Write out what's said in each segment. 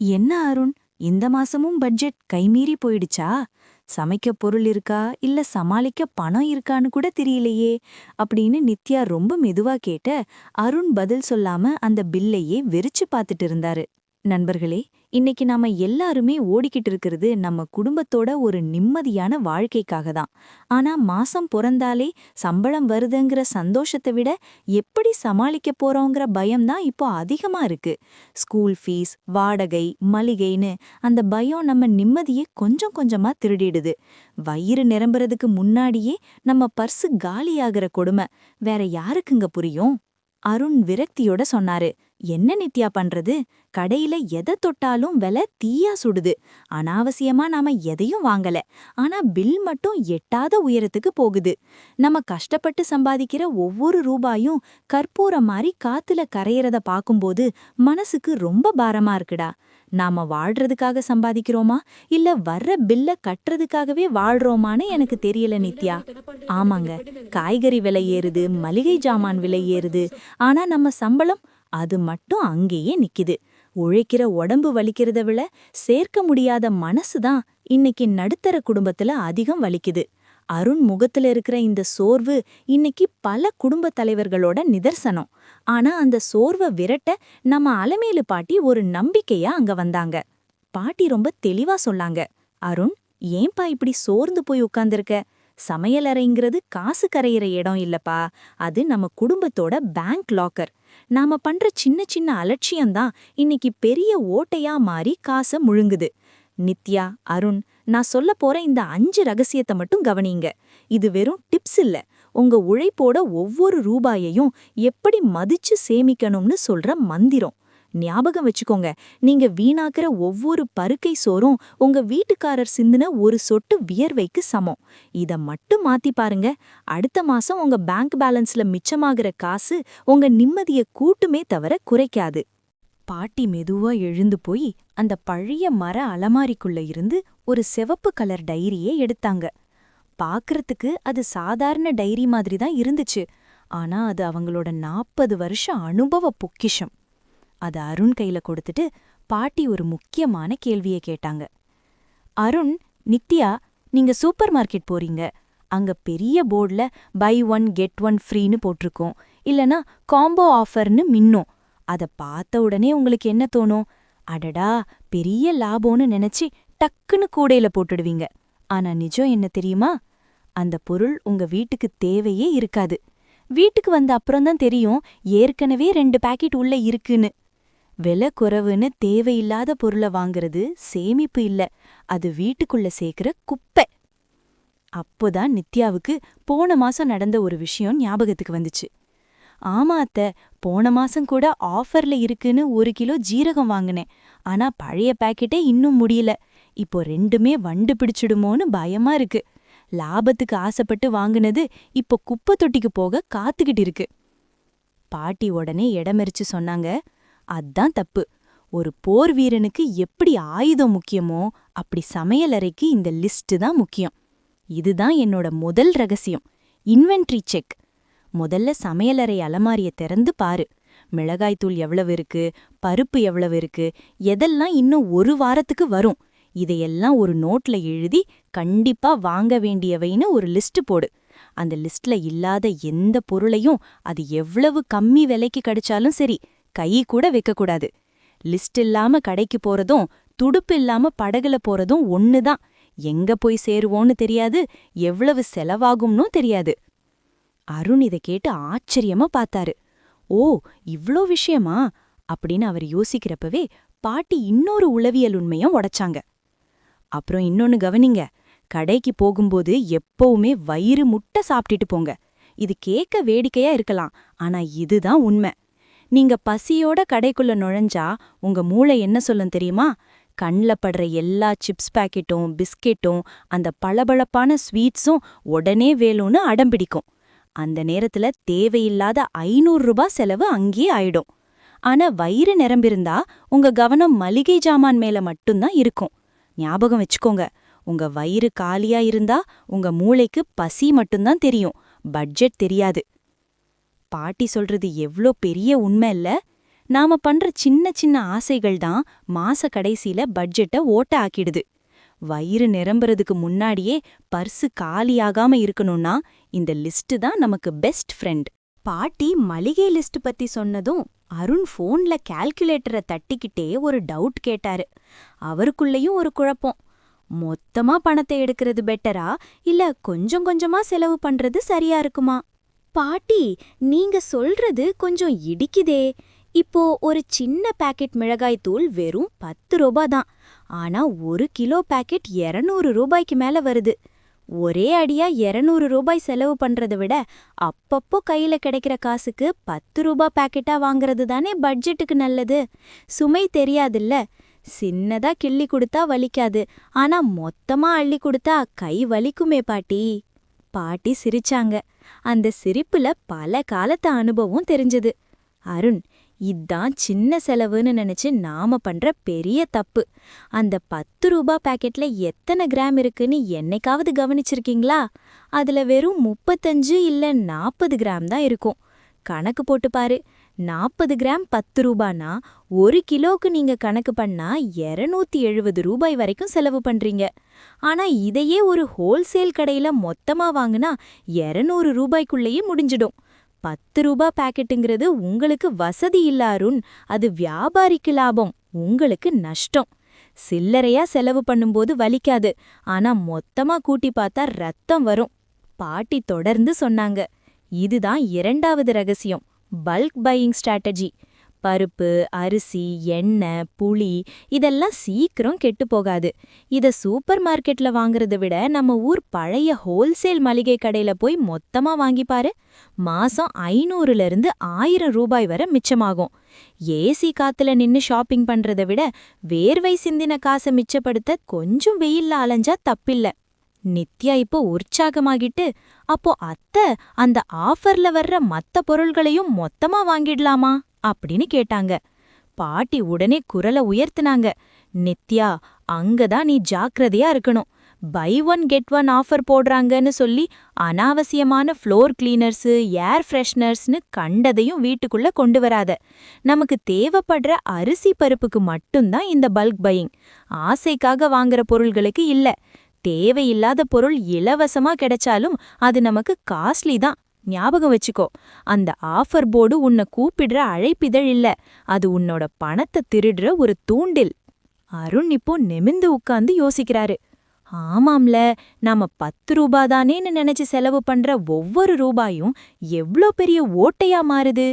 என்ன அருண்? இந்த மாசமும் பட்ஜெட் கைமீறி போயிடுச்சா? சமைக்க பொருள் இருக்கா? இல்ல சமாளிக்க பணம் இருக்கான்னு கூட தெரியலையே? அப்படின்னு நித்யா ரொம்ப மெதுவா கேட்ட அருண் பதில் சொல்லாம அந்த பில்லையே வெறிச்சு பார்த்துட்டு இருந்தாரு. நண்பர்களே இன்னைக்கு நாம எல்லாருமே ஓடிக்கிட்டு இருக்கிறது நம்ம குடும்பத்தோட ஒரு நிம்மதியான வாழ்க்கைக்காக தான். ஆனா மாசம் பிறந்தாலே சம்பளம் வருதுங்கிற சந்தோஷத்தை விட எப்படி சமாளிக்க போறோங்கிற பயம்தான் இப்போ அதிகமா இருக்கு. ஸ்கூல் ஃபீஸ் வாடகை மளிகைன்னு அந்த பயம் நம்ம நிம்மதியை கொஞ்சம் கொஞ்சமா திருடிடுது. வயிறு நிரம்புறதுக்கு முன்னாடியே நம்ம பர்சு காலியாகிற கொடுமை. வேற யாருக்குங்க புரியும்? அருண் விரக்தியோட சொன்னாரு. என்ன நித்யா பண்றது? கடையில எதை தொட்டாலும் விலை தீயா சுடுது. அனாவசியமா நாம எதையும் வாங்கல. ஆனா பில் மட்டும் எட்டாத உயரத்துக்கு போகுது. நம்ம கஷ்டப்பட்டு சம்பாதிக்கிற ஒவ்வொரு ரூபாயும் கற்பூரம் மாதிரி காத்துல கரையறத பாக்கும்போது மனசுக்கு ரொம்ப பாரமா இருக்குடா. நாம வாழ்றதுக்காக சம்பாதிக்கிறோமா? இல்ல வர்ற பில்ல கட்டுறதுக்காகவே வாழ்றோமான்னு எனக்கு தெரியல நித்யா. ஆமாங்க. காய்கறி விலை ஏறுது மளிகை ஜாமான் விலை ஏறுது. ஆனா நம்ம சம்பளம் அது மட்டும் அங்கேயே நிக்குது. உழைக்கிற உடம்பு வலிக்கிறத விட சேர்க்க முடியாத மனசுதான் இன்னைக்கு நடுத்தர குடும்பத்துல அதிகம் வலிக்குது. அருண் முகத்துல இருக்கிற இந்த சோர்வு இன்னைக்கு பல குடும்ப தலைவர்களோட நிதர்சனம். ஆனா அந்த சோர்வை விரட்ட நம்ம அலமேலு பாட்டி ஒரு நம்பிக்கையா அங்க வந்தாங்க. பாட்டி ரொம்ப தெளிவா சொன்னாங்க அருண் ஏன்பா இப்படி சோர்ந்து போய் உட்கார்ந்திருக்க? சமையலறைங்கிறது காசு கரையிற இடம் இல்லப்பா. அது நம்ம குடும்பத்தோட பேங்க் லாக்கர். நாம பண்ற சின்ன சின்ன அலட்சியம்தான் இன்னைக்கு பெரிய ஓட்டையா மாறி காசை முழுங்குது. நித்யா அருண் நான் சொல்ல போற இந்த அஞ்சு ரகசியத்தை மட்டும் கவனிங்க. இது வெறும் டிப்ஸ் இல்ல. உங்க உழைப்போட ஒவ்வொரு ரூபாயையும் எப்படி மதிச்சு சேமிக்கணும்னு சொல்ற மந்திரம். ஞாபகம் வச்சுக்கோங்க. நீங்க வீணாக்குற ஒவ்வொரு பருக்கை சோறும் உங்க வீட்டுக்காரர் சிந்தின ஒரு சொட்டு வியர்வைக்கு சமம். இத மட்டும் மாத்தி பாருங்க. அடுத்த மாசம் உங்க பேங்க் பேலன்ஸ்ல மிச்சமாகிற காசு உங்க நிம்மதிய கூட்டுமே தவிர குறைக்காது. பாட்டி மெதுவா எழுந்து போய் அந்த பழைய மர அலமாரிக்குள்ள இருந்து ஒரு செவப்பு கலர் டைரியே எடுத்தாங்க. பாக்குறதுக்கு அது சாதாரண டைரி மாதிரி தான் இருந்துச்சு. ஆனா அது அவங்களோட நாற்பது வருஷ அனுபவ பொக்கிஷம். அது அருண் கையில கொடுத்துட்டு பாட்டி ஒரு முக்கியமான கேள்விய கேட்டாங்க. அருண் நித்யா நீங்க சூப்பர் மார்க்கெட் போறீங்க. அங்க பெரிய போர்டுல பை ஒன் கெட் ஒன் ஃப்ரீன்னு போட்டிருக்கோம். இல்லனா காம்போ ஆஃபர்னு மின்னும். அத பார்த்த உடனே உங்களுக்கு என்ன தோணும்? அடடா பெரிய லாபம்னு நினைச்சு டக்குன்னு கூடையில போட்டுடுவீங்க. ஆனா நிஜம் என்ன தெரியுமா? அந்த பொருள் உங்க வீட்டுக்கு தேவையே இருக்காது. வீட்டுக்கு வந்த அப்புறம்தான் தெரியும் ஏற்கனவே ரெண்டு பாக்கெட் உள்ள இருக்குன்னு. விலை குறைவுன்னு தேவையில்லாத பொருளை வாங்குறது சேமிப்பு இல்ல. அது வீட்டுக்குள்ள சேர்க்கிற குப்பை. அப்போதான் நித்யாவுக்கு போன மாசம் நடந்த ஒரு விஷயம் ஞாபகத்துக்கு வந்துச்சு. ஆமா அத்த போன மாசம் கூட ஆஃபர்ல இருக்குன்னு ஒரு கிலோ ஜீரகம் வாங்கினேன். ஆனா பழைய பாக்கெட்டே இன்னும் முடியல. இப்போ ரெண்டுமே வண்டு பிடிச்சிடுமோன்னு பயமா இருக்கு. லாபத்துக்கு ஆசைப்பட்டு வாங்குனது இப்போ குப்பை தொட்டிக்கு போக காத்துக்கிட்டு இருக்கு. பாட்டி உடனே இடமெரிச்சு சொன்னாங்க அதான் தப்பு. ஒரு போர் வீரனுக்கு எப்படி ஆயுதம் முக்கியமோ அப்படி சமையலறைக்கு இந்த லிஸ்ட் தான் முக்கியம். இதுதான் என்னோட முதல் ரகசியம். இன்வென்ட்ரி செக் முதல்ல சமையலறை அலமாரிய திறந்து பாரு. மிளகாய்த்தூள் எவ்வளவு இருக்கு? பருப்பு எவ்வளவு இருக்கு? எதெல்லாம் இன்னும் ஒரு வாரத்துக்கு வரும்? இதையெல்லாம் ஒரு நோட்ல எழுதி கண்டிப்பா வாங்க வேண்டியவைன்னு ஒரு லிஸ்ட் போடு. அந்த லிஸ்ட்ல இல்லாத எந்த பொருளையும் அது எவ்வளவு கம்மி விலைக்கு கிடைச்சாலும் சரி கை கூட வைக்கக்கூடாது. லிஸ்ட் இல்லாம கடைக்கு போறதும் துடுப்பு இல்லாம படகுல போறதும் ஒண்ணுதான். எங்க போய் சேருவோன்னு தெரியாது எவ்வளவு செலவாகும்னும் தெரியாது. அருண் இதை கேட்டு ஆச்சரியமா பார்த்தாரு. ஓ இவ்ளோ விஷயமா? அப்படின்னு அவர் யோசிக்கிறப்பவே பாட்டி இன்னொரு உளவியல் உண்மையும் உடைச்சாங்க. அப்புறம் இன்னொன்னு கவனிங்க கடைக்கு போகும்போது எப்பவுமே வயிறு முட்டை சாப்பிட்டுட்டு போங்க. இது கேட்க வேடிக்கையா இருக்கலாம் ஆனா இதுதான் உண்மை. நீங்க பசியோட கடைக்குள்ள நுழைஞ்சா உங்க மூளை என்ன சொல்லும் தெரியுமா? கண்ல படுற எல்லா சிப்ஸ் பாக்கெட்டும் பிஸ்கெட்டும் அந்த பளபளப்பான ஸ்வீட்ஸும் உடனே வேலும்னு அடம்பிடிக்கும் அந்த நேரத்துல தேவையில்லாத ஐநூறு ரூபாய் செலவு அங்கேயே ஆயிடும். ஆனா வயிறு நிரம்பிருந்தா உங்க கவனம் மளிகை ஜாமான் மேல மட்டும்தான் இருக்கும். ஞாபகம் வச்சுக்கோங்க உங்க வயிறு காலியா இருந்தா உங்க மூளைக்கு பசி மட்டும்தான் தெரியும். பட்ஜெட் தெரியாது. பாட்டி சொல்றது எவ்ளோ பெரிய உண்மை இல்ல. நாம பண்ற சின்ன சின்ன ஆசைகள் தான் மாச கடைசியில பட்ஜெட்டை ஓட்ட ஆக்கிடுது. வயிறு நிரம்புறதுக்கு முன்னாடியே பர்சு காலியாகாம இருக்கணும்னா இந்த லிஸ்ட் தான் நமக்கு பெஸ்ட் ஃப்ரெண்ட் பாட்டி மளிகை லிஸ்ட் பத்தி சொன்னதும் அருண் ஃபோன்ல கால்குலேட்டரை தட்டிக்கிட்டே ஒரு டவுட் கேட்டாரு. அவருக்குள்ளேயும் ஒரு குழப்பம். மொத்தமா பணத்தை எடுக்கிறது பெட்டரா இல்ல கொஞ்சம் கொஞ்சமா செலவு பண்றது சரியா இருக்குமா? பாட்டி நீங்க சொல்றது கொஞ்சம் இடிக்குதே. இப்போ ஒரு சின்ன பாக்கெட் மிளகாய் தூள் வெறும் பத்து ரூபா தான். ஆனா ஒரு கிலோ பாக்கெட் இரநூறு ரூபாய்க்கு மேல வருது. ஒரே அடியா இரநூறு ரூபாய் செலவு பண்றதை விட அப்பப்போ கையில கிடைக்கிற காசுக்கு பத்து ரூபா பாக்கெட்டா வாங்குறது தானே பட்ஜெட்டுக்கு நல்லது. சுமை தெரியாதுல்ல. சின்னதா கிள்ளி கொடுத்தா வலிக்காது. ஆனா மொத்தமா அள்ளி கொடுத்தா கை வலிக்குமே பாட்டி. பாட்டி சிரிச்சாங்க. அந்த சிரிப்புல பல காலத்து அனுபவம் தெரிஞ்சது. அருண் இதான் சின்ன செலவுன்னு நினைச்சு நாம பண்ற பெரிய தப்பு. அந்த பத்து ரூபா பாக்கெட்ல எத்தனை கிராம் இருக்குன்னு என்னைக்காவது கவனிச்சிருக்கீங்களா? அதுல வெறும் முப்பத்தஞ்சு இல்ல நாற்பது கிராம் தான் இருக்கும். கணக்கு போட்டு பாரு. நாற்பது கிராம் பத்து ரூபானா? ஒரு கிலோக்கு நீங்க கணக்கு பண்ணா இரநூத்தி எழுபது ரூபாய் வரைக்கும் செலவு பண்றீங்க. ஆனா இதையே ஒரு ஹோல்சேல் கடையில மொத்தமா வாங்குனா இரநூறு ரூபாய்க்குள்ளேயே முடிஞ்சிடும். பத்து ரூபா பாக்கெட்டுங்கிறது உங்களுக்கு வசதி இல்ல அருண். அது வியாபாரிக்கு லாபம் உங்களுக்கு நஷ்டம். சில்லறையா செலவு பண்ணும்போது வலிக்காது. ஆனா மொத்தமா கூட்டி பார்த்தா ரத்தம் வரும். பாட்டி தொடர்ந்து சொன்னாங்க. இதுதான் இரண்டாவது ரகசியம். பல்க் பையிங் ஸ்ட்ராட்டஜி பருப்பு அரிசி எண்ணெய் புளி இதெல்லாம் சீக்கிரம் கெட்டு போகாது. இத சூப்பர் மார்க்கெட்ல வாங்குறத விட நம்ம ஊர் பழைய ஹோல்சேல் மளிகை கடையில போய் மொத்தமா வாங்கிப்பாரு மாசம் ஐநூறுல இருந்து ஆயிரம் ரூபாய் வரை மிச்சமாகும். ஏசி காத்துல நின்னு ஷாப்பிங் பண்றத விட வேர்வை சிந்தின காசை மிச்சப்படுத்த கொஞ்சம் வெயில்ல அலைஞ்சா தப்பில்ல. நித்யா இப்போ உற்சாகமாகிட்டு அப்போ அத்தை அந்த ஆஃபர்ல வர்ற மத்த பொருள்களையும் மொத்தமா வாங்கிடலாமா? அப்படின்னு கேட்டாங்க. பாட்டி உடனே குரல உயர்த்தினாங்க. நித்யா அங்கதான் நீ ஜாக்கிரதையா இருக்கணும். Buy one get one offer போடுறாங்கன்னு சொல்லி அனாவசியமான ஃப்ளோர் கிளீனர்ஸு ஏர் ஃப்ரெஷ்னர்ஸ்னு கண்டதையும் வீட்டுக்குள்ள கொண்டு வராத. நமக்கு தேவைப்படுற அரிசி பருப்புக்கு மட்டும்தான் இந்த பல்க் பையிங். ஆசைக்காக வாங்குற பொருள்களுக்கு இல்ல. தேவையில்லாத பொருள் இலவசமா கிடைச்சாலும் அது நமக்கு காஸ்ட்லி தான். ஞாபகம் வச்சுக்கோ அந்த ஆஃபர் போர்டு உன்னை கூப்பிடுற அழைப்பிதழ் இல்ல அது உன்னோட பணத்தை திருடுற ஒரு தூண்டில். அருண் இப்போ நெமிந்து உட்கார்ந்து யோசிக்கிறாரு. ஆமாம்ல நாம பத்து ரூபாதானேன்னு நினைச்சு செலவு பண்ற ஒவ்வொரு ரூபாயும் எவ்ளோ பெரிய ஓட்டையா மாறுது.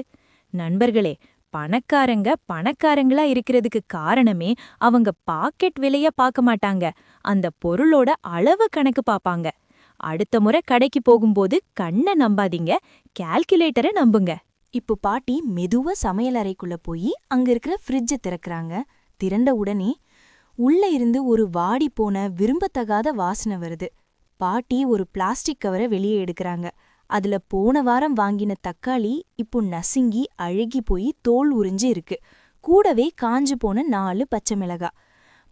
நண்பர்களே பணக்காரங்க பணக்காரங்களா இருக்கிறதுக்கு காரணமே அவங்க பாக்கெட் விலைய பார்க்க மாட்டாங்க. அந்த பொருளோட அளவு கணக்கு பாப்பாங்க அடுத்த முறை கடைக்கு போகும்போது கண்ணை நம்பாதீங்க. கால்குலேட்டரை நம்புங்க. இப்போ பாட்டி மெதுவா சமையலறைக்குள்ள போய் அங்க இருக்கிற ஃப்ரிட்ஜை திறக்கிறாங்க. திறந்த உடனே உள்ள இருந்து ஒரு வாடி போன விரும்பத்தகாத வாசனை வருது. பாட்டி ஒரு பிளாஸ்டிக் கவரை வெளியே எடுக்கறாங்க. அதுல போன வாரம் வாங்கின தக்காளி இப்போ நசுங்கி அழுகி போய் தோல் உறிஞ்சு இருக்கு. கூடவே காஞ்சு போன நாலு பச்சை மிளகா.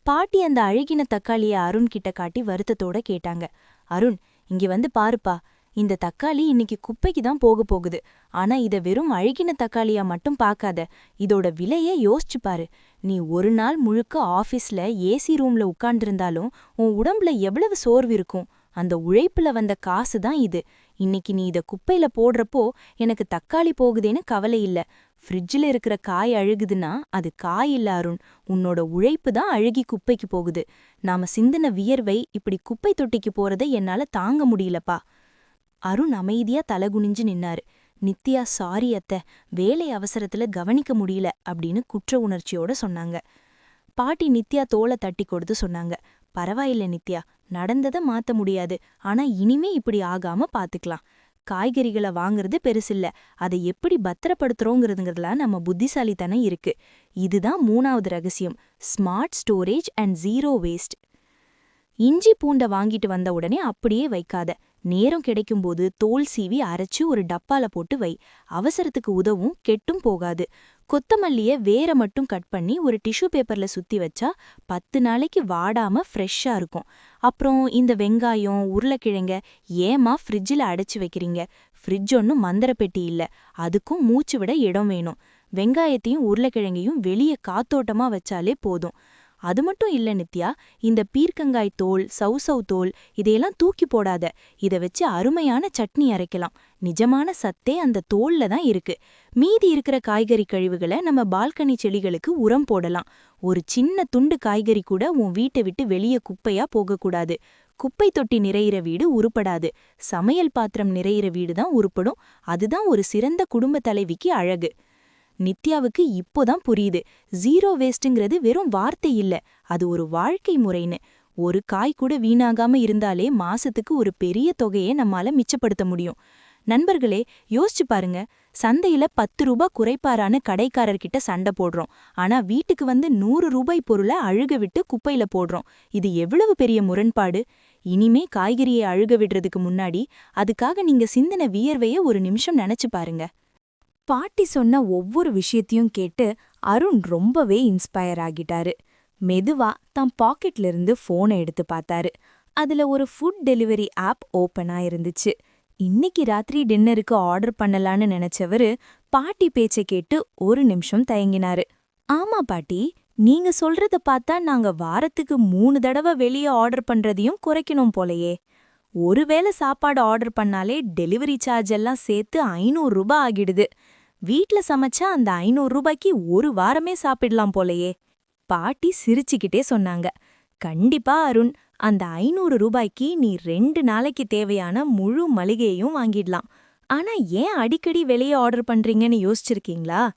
பாட்டி அந்த அழுகின தக்காளிய அருண் கிட்ட காட்டி வருத்தத்தோட கேட்டாங்க. அருண் இங்க வந்து பாருப்பா. இந்த தக்காளி இன்னைக்கு குப்பைக்கு தான் போக போகுது. ஆனா இத வெறும் அழுகின தக்காளியா மட்டும் பார்க்காத இதோட விலைய யோசிச்சு பாரு. நீ ஒரு நாள் முழுக்க ஆபீஸ்ல ஏசி ரூம்ல உட்கார்ந்திருந்தாலும் உன் உடம்புல எவ்வளவு சோர்வு இருக்கும். அந்த உழைப்புல வந்த காசு தான் இது. இன்னைக்கு நீ இத குப்பையில போடுறப்போ எனக்கு தக்காளி போகுதேன்னு கவலை இல்ல. ஃப்ரிட்ஜில் இருக்கிற காய் அழுகுதுன்னா அது காய் இல்ல அருண். உன்னோட உழைப்பு தான் அழுகி குப்பைக்கு போகுது. நாம சிந்தின வியர்வை இப்படி குப்பை தொட்டிக்கு போறதை என்னால தாங்க முடியலப்பா. அருண் அமைதியா தலகுனிஞ்சு நின்னாரு. நித்யா சாரி அத்த. வேலை அவசரத்துல கவனிக்க முடியல அப்படின்னு குற்ற உணர்ச்சியோட சொன்னாங்க. பாட்டி நித்யா தோலை தட்டி கொடுத்து சொன்னாங்க. பரவாயில்ல நித்யா நடந்ததை மாத்த முடியாது. ஆனா இனிமே இப்படி ஆகாம பாத்துக்கலாம். காய்கறிகளை வாங்குறது பெருசில்ல. அதை எப்படி பத்திரப்படுத்துறோங்கிறதுங்கிறதுல நம்ம புத்திசாலித்தனம் இருக்கு. இதுதான் மூணாவது ரகசியம். Smart storage and zero waste இஞ்சி பூண்டை வாங்கிட்டு வந்த உடனே அப்படியே வைக்காத. நேரம் கிடைக்கும்போது தோல் சீவி அரைச்சு ஒரு டப்பால போட்டு வை. அவசரத்துக்கு உதவும் கெட்டும் போகாது. கொத்தமல்லிய வேற மட்டும் கட் பண்ணி ஒரு டிஷ்யூ பேப்பர்ல சுத்தி வச்சா பத்து நாளைக்கு வாடாம ஃப்ரெஷ்ஷா இருக்கும். அப்புறம் இந்த வெங்காயம் உருளைக்கிழங்க ஏமா ஃப்ரிட்ஜில் அடைச்சு வைக்கிறீங்க? ஃப்ரிட்ஜ் ஒன்றும் மந்திரப்பெட்டி இல்லை இல்ல. அதுக்கும் மூச்சு விட இடம் வேணும். வெங்காயத்தையும் உருளைக்கிழங்கையும் வெளியே காத்தோட்டமா வச்சாலே போதும். அது மட்டும் இல்ல நித்யா. இந்த பீர்க்கங்காய் தோல் சவுசவ் தோல் இதையெல்லாம் தூக்கி போடாத. இத வச்சு அருமையான சட்னி அரைக்கலாம். நிஜமான சத்தே அந்த தோல்ல தான் இருக்கு. மீதி இருக்கிற காய்கறி கழிவுகளை நம்ம பால்கனி செடிகளுக்கு உரம் போடலாம். ஒரு சின்ன துண்டு காய்கறி கூட உன் வீட்டை விட்டு வெளியே குப்பையா போகக்கூடாது. குப்பை தொட்டி நிறையிற வீடு உருப்படாது. சமையல் பாத்திரம் நிறையிற வீடு தான் உருப்படும். அதுதான் ஒரு சிறந்த குடும்ப தலைவிக்கு அழகு. நித்யாவுக்கு இப்போதான் புரியுது. ஜீரோ வேஸ்ட்ங்கிறது வெறும் வார்த்தை இல்ல. அது ஒரு வாழ்க்கை முறைன்னு. ஒரு காய் கூட வீணாகாம இருந்தாலே மாசத்துக்கு ஒரு பெரிய தொகையை நம்மால மிச்சப்படுத்த முடியும். நண்பர்களே யோசிச்சு பாருங்க. சந்தையில பத்து ரூபாய் குறைப்பாரான்னு கடைக்காரர்கிட்ட சண்டை போடுறோம். ஆனா வீட்டுக்கு வந்து நூறு ரூபாய் பொருளை அழுக விட்டு குப்பையில போடுறோம். இது எவ்வளவு பெரிய முரண்பாடு? இனிமே காய்கறியை அழுக விடுறதுக்கு முன்னாடி அதுக்காக நீங்க சிந்தின வியர்வைய ஒரு நிமிஷம் நினைச்சு பாருங்க. பாட்டி சொன்ன ஒவ்வொரு விஷயத்தையும் கேட்டு அருண் ரொம்பவே இன்ஸ்பயர் ஆகிட்டாரு. மெதுவா தம் பாக்கெட்ல இருந்து போனை எடுத்து பார்த்தாரு. அதுல ஒரு ஃபுட் டெலிவரி ஆப் ஓப்பனா இருந்துச்சு. இன்னைக்கு ராத்திரி டின்னருக்கு ஆர்டர் பண்ணலான்னு நினைச்சவரு பாட்டி பேச்சை கேட்டு ஒரு நிமிஷம் தயங்கினாரு. ஆமா பாட்டி நீங்க சொல்றத பார்த்தா நாங்க வாரத்துக்கு மூணு தடவை வெளியே ஆர்டர் பண்றதையும் குறைக்கணும் போலயே. ஒருவேளை சாப்பாடு ஆர்டர் பண்ணாலே டெலிவரி சார்ஜ் எல்லாம் சேர்த்து ஐநூறு ரூபாய் ஆகிடுது. வீட்ல சமைச்சா அந்த ஐநூறு ரூபாய்க்கு ஒரு வாரமே சாப்பிடலாம் போலயே. பாட்டி சிரிச்சுக்கிட்டே சொன்னாங்க. கண்டிப்பா அருண். அந்த ஐநூறு ரூபாய்க்கு நீ ரெண்டு நாளைக்கு தேவையான முழு மளிகையையும் வாங்கிடலாம். ஆனா ஏன் அடிக்கடி வெளியே ஆர்டர் பண்றீங்கன்னு யோசிச்சிருக்கீங்களா?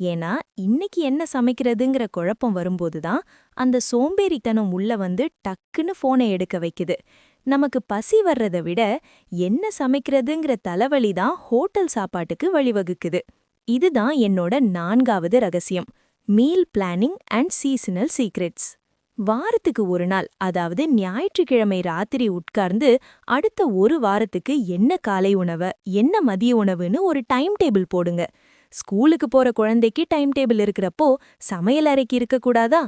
ஏன்னா இன்னைக்கு என்ன சமைக்கிறதுங்கிற குழப்பம் வரும்போதுதான் அந்த சோம்பேறித்தனம் உள்ள வந்து டக்குன்னு போனை எடுக்க வைக்குது. நமக்கு பசி வர்றதை விட என்ன சமைக்கிறதுங்கிற தலைவலி தான் ஹோட்டல் சாப்பாட்டுக்கு வழிவகுக்குது. இதுதான் என்னோட நான்காவது ரகசியம். Meal planning and seasonal secrets வாரத்துக்கு ஒரு நாள் அதாவது ஞாயிற்றுக்கிழமை ராத்திரி உட்கார்ந்து அடுத்த ஒரு வாரத்துக்கு என்ன காலை உணவு என்ன மதிய உணவுன்னு ஒரு டைம் டேபிள் போடுங்க. ஸ்கூலுக்கு போற குழந்தைக்கு டைம் டேபிள் இருக்கிறப்போ சமையல் அறைக்கு இருக்கக்கூடாதா?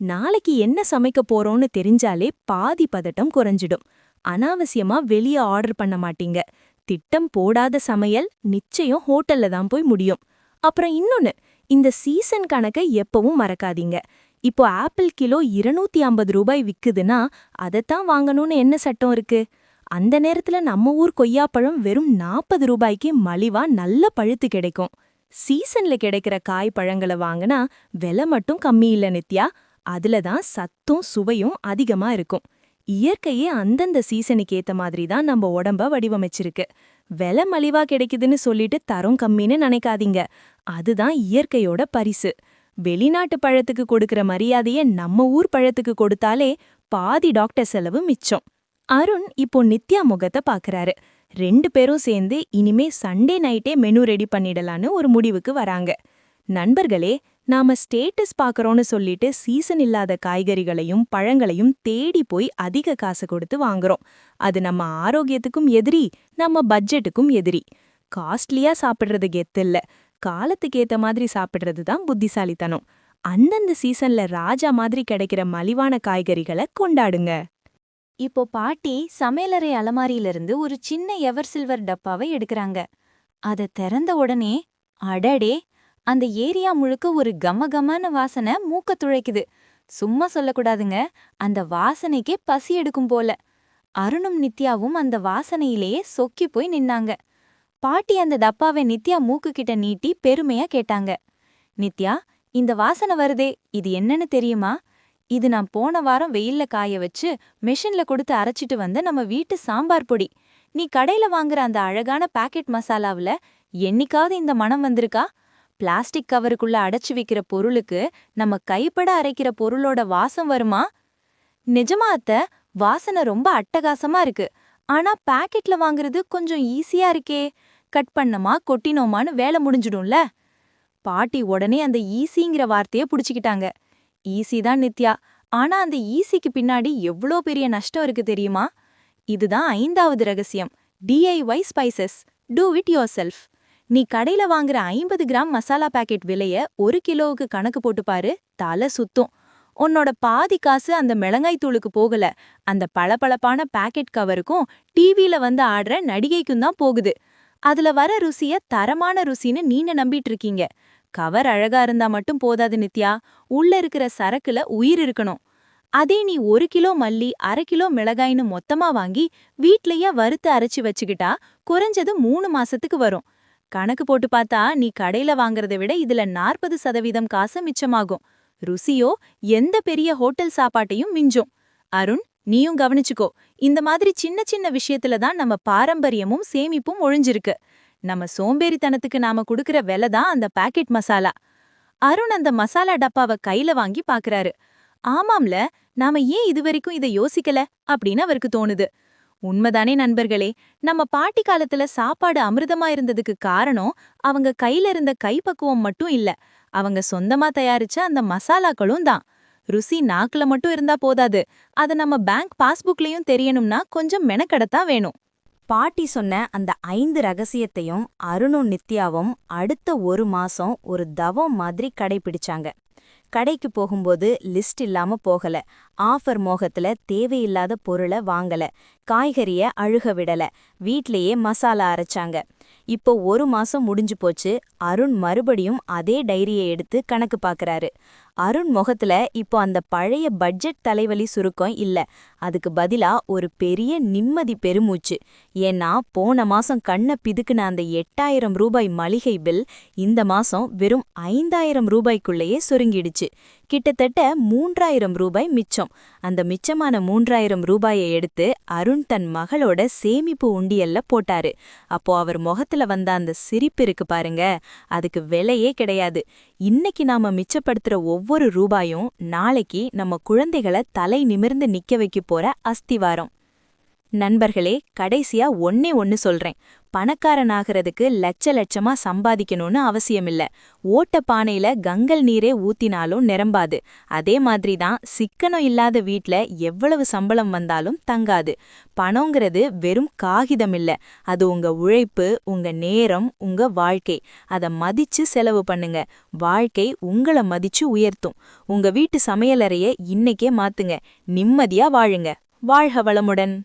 நாளைக்கு என்ன சமைக்க போறோம்னு தெரிஞ்சாலே பாதி பதட்டம் குறைஞ்சிடும். அனாவசியமா வெளிய ஆர்டர் பண்ண மாட்டீங்க. திட்டம் போடாத சமையல் நிச்சயம் ஹோட்டல்ல தான் போய் முடியும். அப்புறம் இன்னொன்னு இந்த சீசன் கணக்கை எப்பவும் மறக்காதீங்க. இப்போ ஆப்பிள் கிலோ இருநூத்தி ஐம்பது ரூபாய் விக்குதுன்னா அதைத்தான் வாங்கணும்னு என்ன சட்டம் இருக்கு? அந்த நேரத்துல நம்ம ஊர் கொய்யாப்பழம் வெறும் நாற்பது ரூபாய்க்கு மலிவா நல்ல பழுத்து கிடைக்கும். சீசன்ல கிடைக்கிற காய் பழங்களை வாங்கினா விலை மட்டும் கம்மி இல்லை நித்யா. அதுல தான் சத்தும் சுவையும் அதிகமா இருக்கும். இயற்கையே அந்தந்த சீசனுக்கு ஏத்த மாதிரி தான் நம்ம உடம்ப வடிவமைச்சிருக்கு. விலை மலிவா கிடைக்குதுன்னு சொல்லிட்டு தரம் கம்மின்னு நினைக்காதீங்க. அதுதான் இயற்கையோட பரிசு. வெளிநாட்டு பழத்துக்கு கொடுக்கிற மரியாதைய நம்ம ஊர் பழத்துக்கு கொடுத்தாலே பாதி டாக்டர் செலவு மிச்சம். அருண் இப்போ நித்யா முகத்தை பாக்குறாரு. ரெண்டு பேரும் சேர்ந்து இனிமே சண்டே நைட்டே மெனு ரெடி பண்ணிடலான்னு ஒரு முடிவுக்கு வராங்க. நண்பர்களே நாம ஸ்டேட்டஸ் பாக்கறோம்னு சொல்லிட்டு சீசன் இல்லாத காய்கறிகளையும் பழங்களையும் தேடி போய் அதிக காசு கொடுத்து வாங்குறோம். அது நம்ம ஆரோக்கியத்துக்கும் எதிரி நம்ம பட்ஜெட்டுக்கும் எதிரி. காஸ்ட்லியா சாப்பிடுறது கெத்தில்ல காலத்துக்கு ஏத்த மாதிரி சாப்பிடுறது தான் புத்திசாலித்தனம். அந்தந்த சீசன்ல ராஜா மாதிரி கிடைக்கிற மலிவான காய்கறிகளை கொண்டாடுங்க. இப்போ பாட்டி சமையலறை அலமாரியிலிருந்து ஒரு சின்ன எவர் சில்வர் டப்பாவை எடுக்கறாங்க. அத திறந்த உடனே அடடே அந்த ஏரியா முழுக்க ஒரு கமகமான கமன்னு வாசனை மூக்க துழைக்குது சும்மா சொல்லக்கூடாதுங்க. அந்த வாசனைக்கே பசி எடுக்கும் போல. அருணும் நித்யாவும் அந்த வாசனையிலேயே சொக்கி போய் நின்னாங்க. பாட்டி அந்த டப்பாவை நித்யா மூக்கு கிட்ட நீட்டி பெருமையா கேட்டாங்க. நித்யா இந்த வாசனை வருதே இது என்னன்னு தெரியுமா? இது நான் போன வாரம் வெயில்ல காய வச்சு மெஷின்ல கொடுத்து அரைச்சிட்டு வந்த நம்ம வீட்டு சாம்பார் பொடி. நீ கடையில வாங்குற அந்த அழகான பாக்கெட் மசாலாவுல என்னைக்காவது இந்த மனம் வந்திருக்கா? பிளாஸ்டிக் கவருக்குள்ள அடைச்சு வைக்கிற பொருளுக்கு நம்ம கைப்பட அரைக்கிற பொருளோட வாசம் வருமா? நிஜமா அத்த வாசனை ரொம்ப அட்டகாசமா இருக்கு. ஆனா பாக்கெட்ல வாங்குறது கொஞ்சம் ஈஸியா இருக்கே. கட் பண்ணமா கொட்டினோமான்னு வேலை முடிஞ்சிடும்ல. பாட்டி உடனே அந்த ஈஸிங்கிற வார்த்தைய புடிச்சுக்கிட்டாங்க. ஈஸி தான் நித்யா. ஆனா அந்த ஈஸிக்கு பின்னாடி எவ்ளோ பெரிய நஷ்டம் இருக்கு தெரியுமா? இதுதான் ஐந்தாவது ரகசியம். DIY spices do it yourself நீ கடையில வாங்குற ஐம்பது கிராம் மசாலா பாக்கெட் விலைய ஒரு கிலோவுக்கு கணக்கு போட்டு பாரு தலை சுத்தும். உன்னோட பாதி காசு அந்த மிளகாய் தூளுக்கு போகல. அந்த பளபளப்பான பாக்கெட் கவருக்கும் டிவில வந்து ஆடுற நடிகைக்கும் தான் போகுது. அதுல வர ருசிய தரமான ருசின்னு நீங்க நம்பிட்டு இருக்கீங்க. கவர் அழகா இருந்தா மட்டும் போதாது நித்யா. உள்ள இருக்கிற சரக்குல உயிர் இருக்கணும். அதே நீ ஒரு கிலோ மல்லி அரை கிலோ மிளகாய்னு மொத்தமா வாங்கி வீட்லயே வறுத்து அரைச்சு வச்சுக்கிட்டா குறைஞ்சது மூணு மாசத்துக்கு வரும். கணக்கு போட்டு பார்த்தா நீ கடையில வாங்குறதை விட இதுல நாற்பது சதவீதம் காசு மிச்சமாகும். ருசியோ எந்த பெரிய ஹோட்டல் சாப்பாட்டையும் மிஞ்சும். அருண் நீயும் கவனிச்சுக்கோ. இந்த மாதிரி சின்ன சின்ன விஷயத்துல தான் நம்ம பாரம்பரியமும் சேமிப்பும் ஒழிஞ்சிருக்கு. நம்ம சோம்பேறித்தனத்துக்கு நாம குடுக்கற விலை தான் அந்த பாக்கெட் மசாலா. அருண் அந்த மசாலா டப்பாவை கையில வாங்கி பாக்குறாரு. ஆமாம்ல நாம ஏன் இதுவரைக்கும் இதை யோசிக்கல? அப்படின்னு அவருக்கு தோணுது. உண்மைதானே நண்பர்களே? நம்ம பாட்டி காலத்துல சாப்பாடு அமிர்தமா இருந்ததுக்கு காரணம் அவங்க கையில இருந்த கைப்பக்குவம் மட்டும் இல்ல. அவங்க சொந்தமா தயாரிச்ச அந்த மசாலாக்களும் தான். ருசி நாக்குல மட்டும் இருந்தா போதாது. அத நம்ம பேங்க் பாஸ்புக்லயும் தெரியணும்னா கொஞ்சம் மெனக்கடத்தான் வேணும். பாட்டி சொன்ன அந்த ஐந்து ரகசியத்தையும் அருணும் நித்யாவும் அடுத்த ஒரு மாசம் ஒரு தவம் மாதிரி கடைபிடிச்சாங்க. கடைக்கு போகும்போது லிஸ்ட் இல்லாம போகல. ஆஃபர் மோகத்துல தேவையில்லாத பொருளை வாங்கல. காய்கறிய அழுக விடல. வீட்லயே மசாலா அரைச்சாங்க. இப்போ ஒரு மாசம் முடிஞ்சு போச்சு. அருண் மறுபடியும் அதே டைரியை எடுத்து கணக்கு பாக்குறாரு. அருண் முகத்துல இப்போ அந்த பழைய பட்ஜெட் தலைவலி சுருக்கம் இல்ல. அதுக்கு பதிலா ஒரு பெரிய நிம்மதி பெருமூச்சு. ஏன்னா போன மாசம் கண்ணை பிதுக்குன அந்த எட்டாயிரம் ரூபாய் மளிகை பில் இந்த மாசம் வெறும் ஐந்தாயிரம் ரூபாய்க்குள்ளேயே சுருங்கிடுச்சு. கிட்டத்தட்ட மூன்றாயிரம் ரூபாய் மிச்சம். அந்த மிச்சமான மூன்றாயிரம் ரூபாயை எடுத்து அருண் தன் மகளோட சேமிப்பு உண்டியல்ல போட்டாரு. அப்போ அவர் முகத்துல வந்த அந்த சிரிப்பு இருக்கு பாருங்க. அதுக்கு விலையே கிடையாது. இன்னைக்கு நாம மிச்சப்படுத்துற ஒவ்வொரு ரூபாயும் நாளைக்கு நம்ம குழந்தைகளை தலை நிமிர்ந்து நிக்க வைக்க போற அஸ்திவாரம். நண்பர்களே கடைசியா ஒன்னே ஒன்னு சொல்றேன். பணக்காரனாகிறதுக்கு லட்ச லட்சமா சம்பாதிக்கணும்னு அவசியமில்ல. ஓட்ட பானையில கங்கல் நீரே ஊத்தினாலும் நிரம்பாது. அதே மாதிரி தான் சிக்கனம் இல்லாத வீட்ல எவ்வளவு சம்பளம் வந்தாலும் தங்காது. பணங்கிறது வெறும் காகிதம் இல்ல அது உங்க உழைப்பு உங்க நேரம் உங்க வாழ்க்கை. அத மதிச்சு செலவு பண்ணுங்க. வாழ்க்கை உங்கள மதிச்சு உயர்த்தும். உங்க வீட்டு சமையலறைய இன்னைக்கே மாத்துங்க. நிம்மதியா வாழுங்க. வாழ்க வளமுடன்.